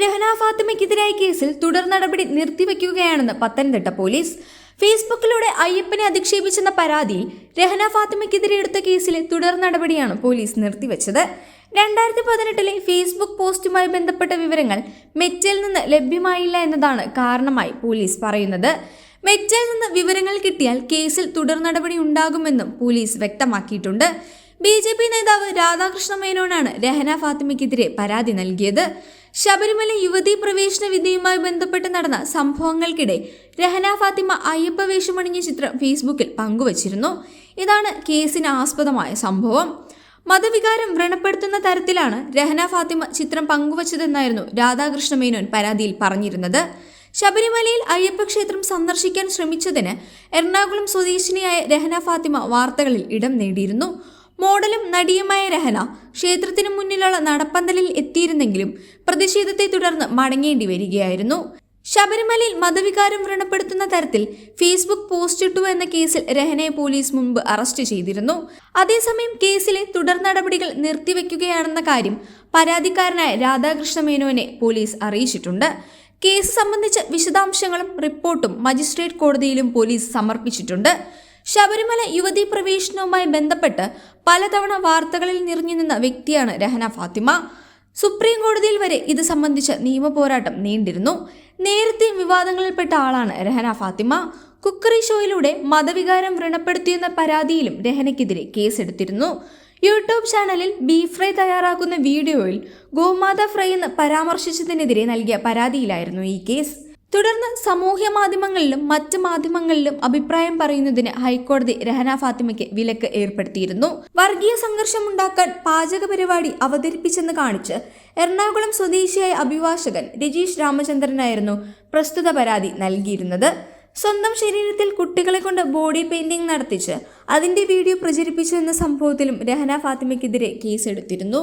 രഹന ഫാത്തിമയ്ക്കെതിരായ കേസിൽ തുടർ നടപടി നിർത്തിവെക്കുകയാണെന്ന് പത്തനംതിട്ട പോലീസ്. ഫേസ്ബുക്കിലൂടെ അയ്യപ്പനെ അധിക്ഷേപിച്ചെന്ന പരാതിയിൽ രഹന ഫാത്തിമയ്ക്കെതിരെ എടുത്ത കേസിലെ തുടർ നടപടിയാണ് പോലീസ് നിർത്തിവെച്ചത്. രണ്ടായിരത്തി പതിനെട്ടിലെ ഫേസ്ബുക്ക് പോസ്റ്റുമായി ബന്ധപ്പെട്ട വിവരങ്ങൾ മെറ്റയിൽ നിന്ന് ലഭ്യമായില്ല എന്നതാണ് കാരണമായി പോലീസ് പറയുന്നത്. മെറ്റയിൽ നിന്ന് വിവരങ്ങൾ കിട്ടിയാൽ കേസിൽ തുടർ നടപടി ഉണ്ടാകുമെന്നും പോലീസ് വ്യക്തമാക്കിയിട്ടുണ്ട്. ബി ജെ പി നേതാവ് രാധാകൃഷ്ണ മേനോനാണ് രഹന ഫാത്തിമയ്ക്കെതിരെ പരാതി നൽകിയത്. ശബരിമല യുവതീ പ്രവേശന വിധിയുമായി ബന്ധപ്പെട്ട് നടന്ന സംഭവങ്ങൾക്കിടെ രഹന ഫാത്തിമ അയ്യപ്പ വേഷമണിഞ്ഞ ചിത്രം ഫേസ്ബുക്കിൽ പങ്കുവച്ചിരുന്നു. ഇതാണ് കേസിന് ആസ്പദമായ സംഭവം. മതവികാരം വ്രണപ്പെടുത്തുന്ന തരത്തിലാണ് രഹന ഫാത്തിമ ചിത്രം പങ്കുവച്ചതെന്നായിരുന്നു രാധാകൃഷ്ണ മേനോൻ പരാതിയിൽ പറഞ്ഞിരുന്നത്. ശബരിമലയിൽ അയ്യപ്പ ക്ഷേത്രം സന്ദർശിക്കാൻ ശ്രമിച്ചതിന് എറണാകുളം സ്വദേശിനിയായ രഹന ഫാത്തിമ വാർത്തകളിൽ ഇടം നേടിയിരുന്നു. മോഡലും നടിയുമായ രഹന ക്ഷേത്രത്തിനു മുന്നിലുള്ള നടപ്പന്തലിൽ എത്തിയിരുന്നെങ്കിലും പ്രതിഷേധത്തെ തുടർന്ന് മടങ്ങേണ്ടി വരികയായിരുന്നു. ശബരിമലയിൽ മതവികാരം വ്രണപ്പെടുത്തുന്ന തരത്തിൽ ഫേസ്ബുക്ക് പോസ്റ്റ് ഇട്ടു എന്ന കേസിൽ രഹനയെ പോലീസ് മുമ്പ് അറസ്റ്റ് ചെയ്തിരുന്നു. അതേസമയം കേസിലെ തുടർ നടപടികൾ നിർത്തിവെക്കുകയാണെന്ന കാര്യം പരാതിക്കാരനായ രാധാകൃഷ്ണ മേനോനെ പോലീസ് അറിയിച്ചിട്ടുണ്ട്. കേസ് സംബന്ധിച്ച വിശദാംശങ്ങളും റിപ്പോർട്ടും മജിസ്ട്രേറ്റ് കോടതിയിലും പോലീസ് സമർപ്പിച്ചിട്ടുണ്ട്. ശബരിമല യുവതീ പ്രവേശനവുമായി ബന്ധപ്പെട്ട് പലതവണ വാർത്തകളിൽ നിറഞ്ഞു നിന്ന വ്യക്തിയാണ് രഹന ഫാത്തിമ. സുപ്രീം കോടതിയിൽ വരെ ഇത് സംബന്ധിച്ച നിയമ പോരാട്ടം നീണ്ടിരുന്നു. നേരത്തെ വിവാദങ്ങളിൽപ്പെട്ട ആളാണ് രഹന ഫാത്തിമ. കുക്കറി ഷോയിലൂടെ മതവികാരം വ്രണപ്പെടുത്തിയെന്ന പരാതിയിലും രഹനയ്ക്കെതിരെ കേസെടുത്തിരുന്നു. യൂട്യൂബ് ചാനലിൽ ബീഫ് ഫ്രൈ തയ്യാറാക്കുന്ന വീഡിയോയിൽ ഗോമാത ഫ്രൈ എന്ന് പരാമർശിച്ചതിനെതിരെ നൽകിയ പരാതിയിലായിരുന്നു ഈ കേസ്. തുടർന്ന് സമൂഹ മാധ്യമങ്ങളിലും മറ്റ് മാധ്യമങ്ങളിലും അഭിപ്രായം പറയുന്നതിന് ഹൈക്കോടതി രഹന ഫാത്തിമയ്ക്ക് വിലക്ക് ഏർപ്പെടുത്തിയിരുന്നു. വർഗീയ സംഘർഷം ഉണ്ടാക്കാൻ പാചക പരിപാടി അവതരിപ്പിച്ചെന്ന് കാണിച്ച് എറണാകുളം സ്വദേശിയായ അഭിഭാഷകൻ രജീഷ് രാമചന്ദ്രനായിരുന്നു പ്രസ്തുത പരാതി നൽകിയിരുന്നത്. സ്വന്തം ശരീരത്തിൽ കുട്ടികളെ കൊണ്ട് ബോഡി പെയിന്റിംഗ് നടത്തിച്ച് അതിന്റെ വീഡിയോ പ്രചരിപ്പിച്ചു എന്ന സംഭവത്തിലും രഹന ഫാത്തിമയ്ക്കെതിരെ കേസെടുത്തിരുന്നു.